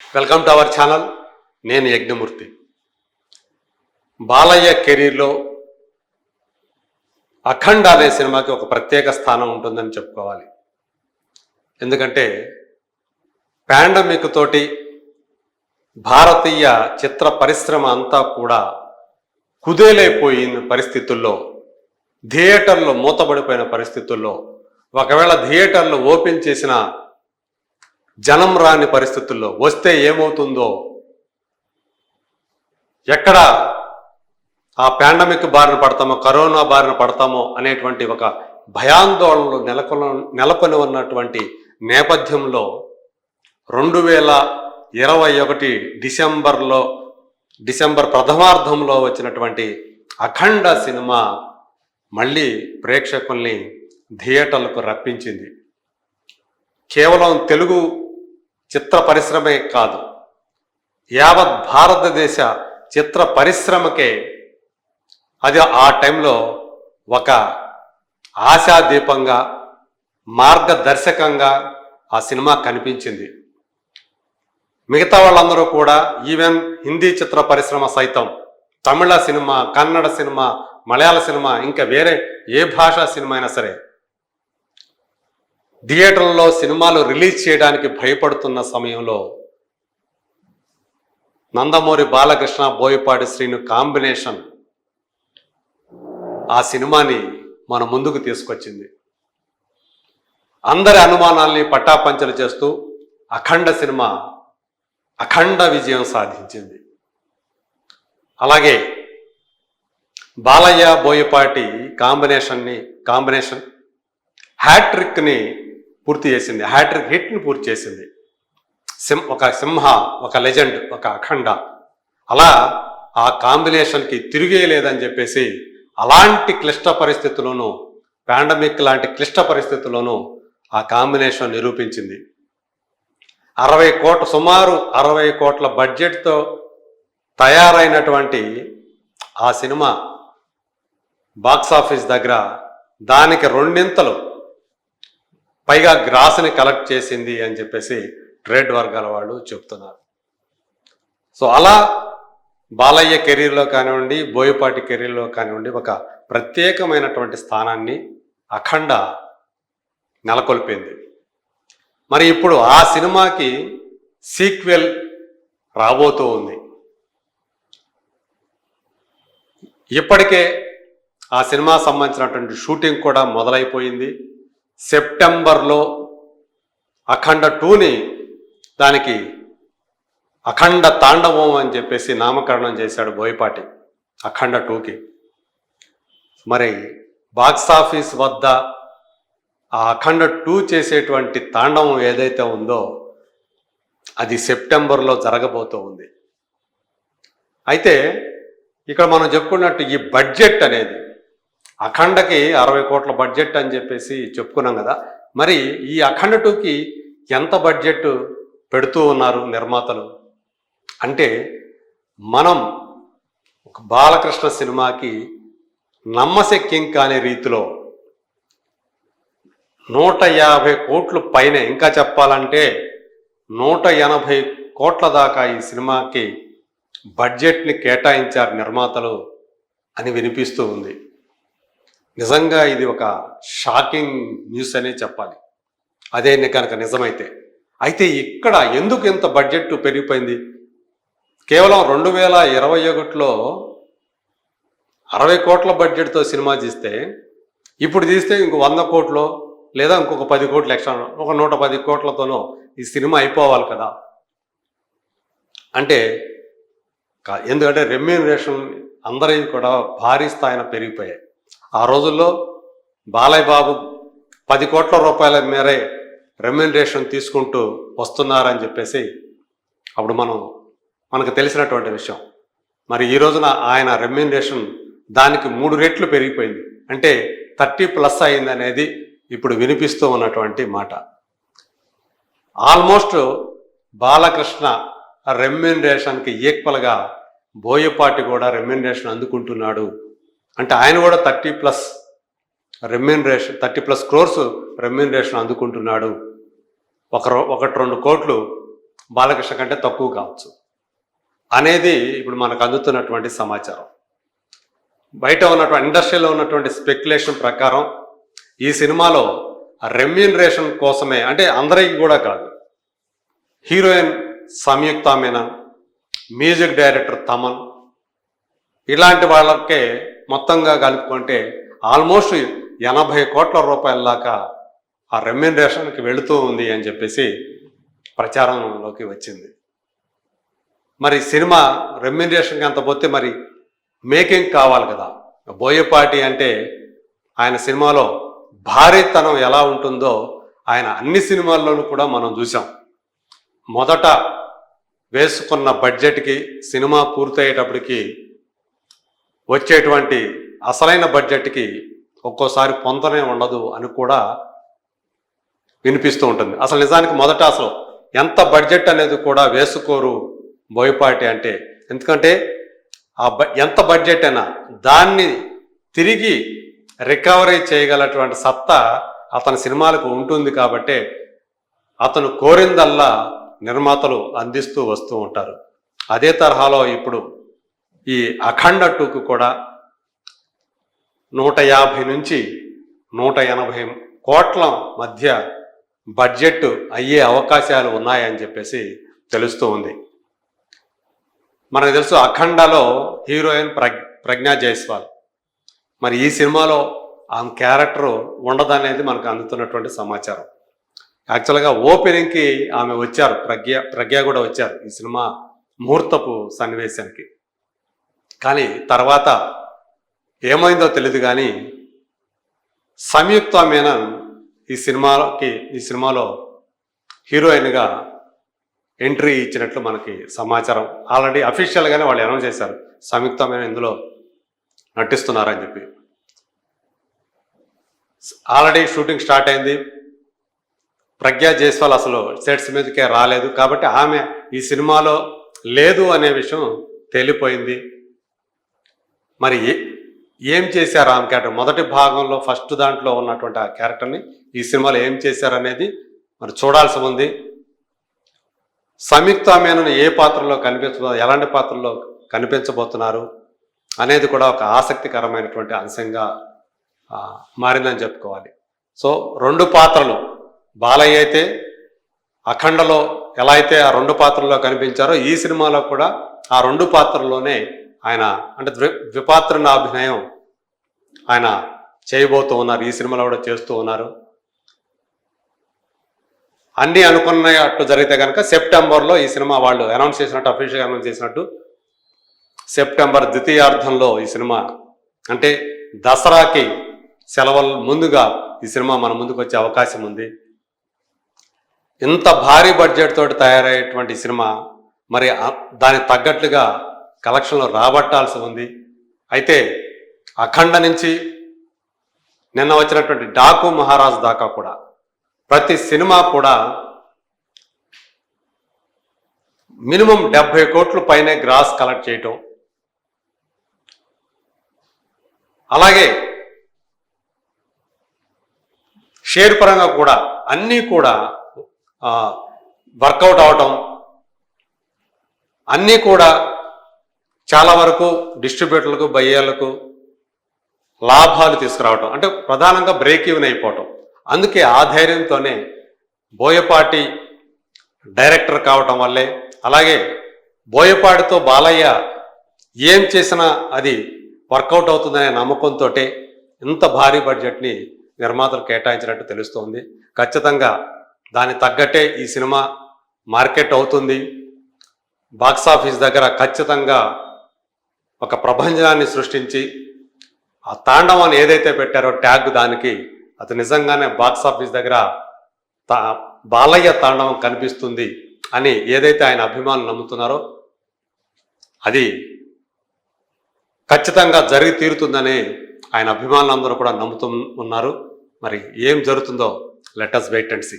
Welcome to our channel. నేను యజ్ఞమూర్తి. బాలయ్య కెరీర్లో అఖండ అనే సినిమాకి ఒక ప్రత్యేక స్థానం ఉంటుందని చెప్పుకోవాలి. ఎందుకంటే పాండమిక్ తోటి భారతీయ చిత్ర పరిశ్రమ అంతా కూడా కుదేలైపోయిన పరిస్థితుల్లో థియేటర్లు మూతబడిపోయిన పరిస్థితుల్లో ఒకవేళ థియేటర్లు ఓపెన్ చేసిన జనం రాని పరిస్థితుల్లో వస్తే ఏమవుతుందో? ఎక్కడ ఆ పాండమిక్ బారిన పడతామో కరోనా బారిన పడతామో అనేటువంటి ఒక భయాందోళనలు నెలకొన నెలకొని ఉన్నటువంటి నేపథ్యంలో రెండు వేల ఇరవై ఒకటి డిసెంబర్లో డిసెంబర్ ప్రథమార్థంలో వచ్చినటువంటి అఖండ సినిమా మళ్ళీ ప్రేక్షకుల్ని థియేటర్లకు రప్పించింది. కేవలం తెలుగు చిత్ర పరిశ్రమే కాదు. యావత్ భారతదేశ చిత్ర పరిశ్రమకే అది ఆ టైంలో ఒక ఆశాదీపంగా మార్గదర్శకంగా ఆ సినిమా కనిపించింది. మిగతా వాళ్ళందరూ కూడా ఈవెన్ హిందీ చిత్ర పరిశ్రమ సైతం Tamil cinema Kannada cinema Malayalam cinema ఇంకా వేరే ఏ భాషా సినిమా అయినా సరే థియేటర్లలో సినిమాలు రిలీజ్ చేయడానికి భయపడుతున్న సమయంలో నందమూరి బాలకృష్ణ బోయపాటి శ్రీను కాంబినేషన్ ఆ సినిమాని మన ముందుకు తీసుకొచ్చింది. అందరి అనుమానాల్ని పట్టాపంచలు చేస్తూ అఖండ సినిమా అఖండ విజయం సాధించింది. అలాగే బాలయ్య బోయపాటి కాంబినేషన్ని కాంబినేషన్ హ్యాట్రిక్ని పూర్తి చేసింది. హ్యాట్రిక్ హిట్ని పూర్తి చేసింది. సింహ ఒక సింహ ఒక లెజెండ్ ఒక అఖండ. అలా ఆ కాంబినేషన్కి తిరిగే లేదని చెప్పేసి అలాంటి క్లిష్ట పరిస్థితుల్లోనూ పాండమిక్ లాంటి క్లిష్ట పరిస్థితుల్లోనూ ఆ కాంబినేషన్ నిరూపించింది. అరవై కోట్ల సుమారు అరవై కోట్ల బడ్జెట్తో తయారైనటువంటి ఆ సినిమా బాక్స్ ఆఫీస్ దగ్గర దానికి రెండింతలు పైగా గ్రాస్ని కలెక్ట్ చేసింది అని చెప్పేసి ట్రేడ్ వర్గాల వాళ్ళు చెప్తున్నారు. సో అలా బాలయ్య కెరీర్లో కానివ్వండి బోయపాటి కెరీర్లో కానివ్వండి ఒక ప్రత్యేకమైనటువంటి స్థానాన్ని అఖండ నెలకొల్పింది. మరి ఇప్పుడు ఆ సినిమాకి సీక్వెల్ రాబోతూ ఉంది. ఇప్పటికే ఆ సినిమా సంబంధించినటువంటి షూటింగ్ కూడా మొదలైపోయింది. సెప్టెంబర్లో అఖండ టూని దానికి అఖండ తాండవం అని చెప్పేసి నామకరణం చేశాడు బోయపాటి అఖండ టూకి. మరి బాక్స్ ఆఫీస్ వద్ద ఆ అఖండ టూ చేసేటువంటి తాండవం ఏదైతే ఉందో అది సెప్టెంబర్లో జరగబోతూ ఉంది. అయితే ఇక్కడ మనం చెప్పుకున్నట్టు ఈ బడ్జెట్ అనేది అఖండకి అరవై కోట్ల బడ్జెట్ అని చెప్పేసి చెప్పుకున్నాం కదా. మరి ఈ అఖండ టూకి ఎంత బడ్జెట్ పెడుతూ ఉన్నారు నిర్మాతలు? అంటే మనం ఒక బాలకృష్ణ సినిమాకి నమ్మశక్యం కాని రీతిలో నూట యాభై కోట్లు పైన ఇంకా చెప్పాలంటే నూట ఎనభై కోట్ల దాకా ఈ సినిమాకి బడ్జెట్ని కేటాయించారు నిర్మాతలు అని వినిపిస్తూ ఉంది. నిజంగా ఇది ఒక షాకింగ్ న్యూస్ అనే చెప్పాలి. అదే కనుక నిజమైతే. అయితే ఇక్కడ ఎందుకు ఇంత బడ్జెట్ పెరిగిపోయింది? కేవలం రెండు వేల ఇరవై ఒకటిలో అరవై కోట్ల బడ్జెట్తో సినిమా తీస్తే ఇప్పుడు తీస్తే ఇంకో వంద కోట్లు లేదా ఇంకొక పది కోట్లు ఎక్స్ట్రా ఒక నూట పది కోట్లతోనో ఈ సినిమా అయిపోవాలి కదా. అంటే ఎందుకంటే రెమ్యూనరేషన్ అందరివి కూడా భారీ స్థాయిన పెరిగిపోయాయి. ఆ రోజుల్లో బాలయ్య బాబు పది కోట్ల రూపాయల మేరే రెమ్యూనరేషన్ తీసుకుంటూ వస్తున్నారని చెప్పేసి అప్పుడు మనం మనకు తెలిసినటువంటి విషయం. మరి ఈ రోజున ఆయన రెమ్యూనరేషన్ దానికి మూడు రెట్లు పెరిగిపోయింది. అంటే థర్టీ ప్లస్ అయింది అనేది ఇప్పుడు వినిపిస్తూ ఉన్నటువంటి మాట. ఆల్మోస్ట్ బాలకృష్ణ రెమ్యూనరేషన్కి ఈక్వల్గా బోయపాటి కూడా రెమ్యూనరేషన్ అందుకుంటున్నాడు అంటే ఆయన కూడా thirty plus remuneration thirty plus crores remuneration అందుకుంటున్నాడు. ఒక ఒకటి రెండు కోట్లు బాలకృష్ణ కంటే తక్కువ కావచ్చు. అనేది ఇప్పుడు మనకు అందుతున్నటువంటి సమాచారం. బయట ఉన్నటువంటి ఇండస్ట్రీలో ఉన్నటువంటి స్పెక్యులేషన్ ప్రకారం ఈ సినిమాలో రెమ్యూనరేషన్ కోసమే అంటే అందరికీ కూడా కాదు. Heroine Samyuktha Menon music director Thaman ఇలాంటి వాళ్ళకే మొత్తంగా కలుపుకుంటే ఆల్మోస్ట్ ఎనభై కోట్ల రూపాయల దాకా ఆ రెమ్యునరేషన్కి వెళుతూ ఉంది అని చెప్పేసి ప్రచారంలోకి వచ్చింది. మరి సినిమా రెమ్యునరేషన్కి అంత పోతే మరి మేకింగ్ కావాలి కదా. బోయపాటి అంటే ఆయన సినిమాలో భారీతనం ఎలా ఉంటుందో ఆయన అన్ని సినిమాల్లోనూ కూడా మనం చూసాం మొదట వేసుకున్న బడ్జెట్కి సినిమా పూర్తయ్యేటప్పటికి వచ్చేటువంటి అసలైన బడ్జెట్కి ఒక్కోసారి పొందనే ఉండదు అని కూడా వినిపిస్తూ ఉంటుంది. అసలు నిజానికి మొదట అసలు ఎంత బడ్జెట్ అనేది కూడా వేసుకోరు బోయపాటి అంటే. ఎందుకంటే ఆ బ- ఎంత బడ్జెట్ అయినా దాన్ని తిరిగి రికవరీ చేయగలటువంటి సత్తా అతని సినిమాలకు ఉంటుంది కాబట్టే అతను కోరిందల్లా నిర్మాతలు అందిస్తూ వస్తూ ఉంటారు. అదే తరహాలో ఇప్పుడు ఈ అఖండ టూకు కూడా నూట యాభై నుంచి నూట ఎనభై కోట్ల మధ్య బడ్జెట్ అయ్యే అవకాశాలు ఉన్నాయని చెప్పేసి తెలుస్తూ ఉంది. మనకు తెలుసు అఖండలో హీరోయిన్ ప్రగ్ ప్రజ్ఞా జైస్వాల్. మరి ఈ సినిమాలో ఆమె క్యారెక్టర్ ఉండదనేది మనకు అందుతున్నటువంటి సమాచారం. యాక్చువల్గా ఓపెనింగ్కి ఆమె వచ్చారు ప్రజ్ఞ ప్రజ్ఞ కూడా వచ్చారు ఈ సినిమా ముహూర్తపు సన్నివేశానికి. కానీ తర్వాత ఏమైందో తెలియదు కానీ సంయుక్త మేనన్ ఈ సినిమాకి ఈ సినిమాలో హీరోయిన్గా ఎంట్రీ ఇచ్చినట్లు మనకి సమాచారం. ఆల్రెడీ అఫీషియల్గానే వాళ్ళు అనౌన్స్ చేశారు. సంయుక్త మేనన్ ఇందులో నటిస్తున్నారని చెప్పి. ఆల్రెడీ షూటింగ్ స్టార్ట్ అయింది. ప్రజ్ఞా జైస్వాల్ అసలు సెట్స్ మీదకే రాలేదు. కాబట్టి ఆమె ఈ సినిమాలో లేదు అనే విషయం తేలిపోయింది. మరి ఏం చేశారు ఆమె క్యారెక్టర్? మొదటి భాగంలో ఫస్ట్ దాంట్లో ఉన్నటువంటి ఆ క్యారెక్టర్ని ఈ సినిమాలో ఏం చేశారు అనేది మరి చూడాల్సి ఉంది. సంయుక్త మేనను ఏ పాత్రలో కనిపించబో ఎలాంటి పాత్రలో కనిపించబోతున్నారు అనేది కూడా ఒక ఆసక్తికరమైనటువంటి అంశంగా మారిందని చెప్పుకోవాలి. సో రెండు పాత్రలు బాలయ్య అయితే అఖండలో ఎలా అయితే ఆ రెండు పాత్రల్లో కనిపించారో ఈ సినిమాలో కూడా ఆ రెండు పాత్రల్లోనే ఆయన అంటే ద్వి ద్విపాత్రన అభినయం ఆయన చేయబోతూ ఉన్నారు. ఈ సినిమాలో కూడా చేస్తూ ఉన్నారు. అన్నీ అనుకున్నట్టు జరిగితే కనుక సెప్టెంబర్లో ఈ సినిమా వాళ్ళు అనౌన్స్ చేసినట్టు అఫీషియల్గా అనౌన్స్ చేసినట్టు సెప్టెంబర్ ద్వితీయార్థంలో ఈ సినిమా అంటే దసరాకి సెలవుల ముందుగా ఈ సినిమా మన ముందుకు వచ్చే అవకాశం ఉంది. ఇంత భారీ బడ్జెట్ తోటి తయారయ్యేటువంటి సినిమా మరి దానికి తగ్గట్లుగా కలెక్షన్లు రాబట్టాల్సి ఉంది. అయితే అఖండ నుంచి నిన్న వచ్చినటువంటి డాకు మహారాజ్ దాకా కూడా ప్రతి సినిమా కూడా మినిమం డెబ్బై కోట్లు పైనే గ్రాస్ కలెక్ట్ చేయటం. అలాగే షేర్ పరంగా కూడా అన్నీ కూడా వర్కౌట్ అవటం అన్నీ కూడా చాలా వరకు డిస్ట్రిబ్యూటర్లకు బయ్యాలకు లాభాలు తీసుకురావటం. అంటే ప్రధానంగా బ్రేక్ ఈవెన్ అయిపోవటం. అందుకే ఆ ధైర్యంతోనే బోయపాటి డైరెక్టర్ కావటం వల్లే అలాగే బోయపాటితో బాలయ్య ఏం చేసినా అది వర్కౌట్ అవుతుందనే నమ్మకంతో ఇంత భారీ బడ్జెట్ని నిర్మాతలు కేటాయించినట్టు తెలుస్తోంది. ఖచ్చితంగా దాని తగ్గట్టే ఈ సినిమా మార్కెట్ అవుతుంది. బాక్స్ ఆఫీస్ దగ్గర ఖచ్చితంగా ఒక ప్రపంచాన్ని సృష్టించి ఆ తాండవాన్ని ఏదైతే పెట్టారో ట్యాగ్ దానికి అది నిజంగానే బాక్స్ ఆఫీస్ దగ్గర తా బాలయ్య తాండవం కనిపిస్తుంది అని ఏదైతే ఆయన అభిమానులు నమ్ముతున్నారో అది ఖచ్చితంగా జరిగి తీరుతుందని ఆయన అభిమానులందరూ కూడా నమ్ముతూ ఉన్నారు. మరి ఏం జరుగుతుందో let us wait and see.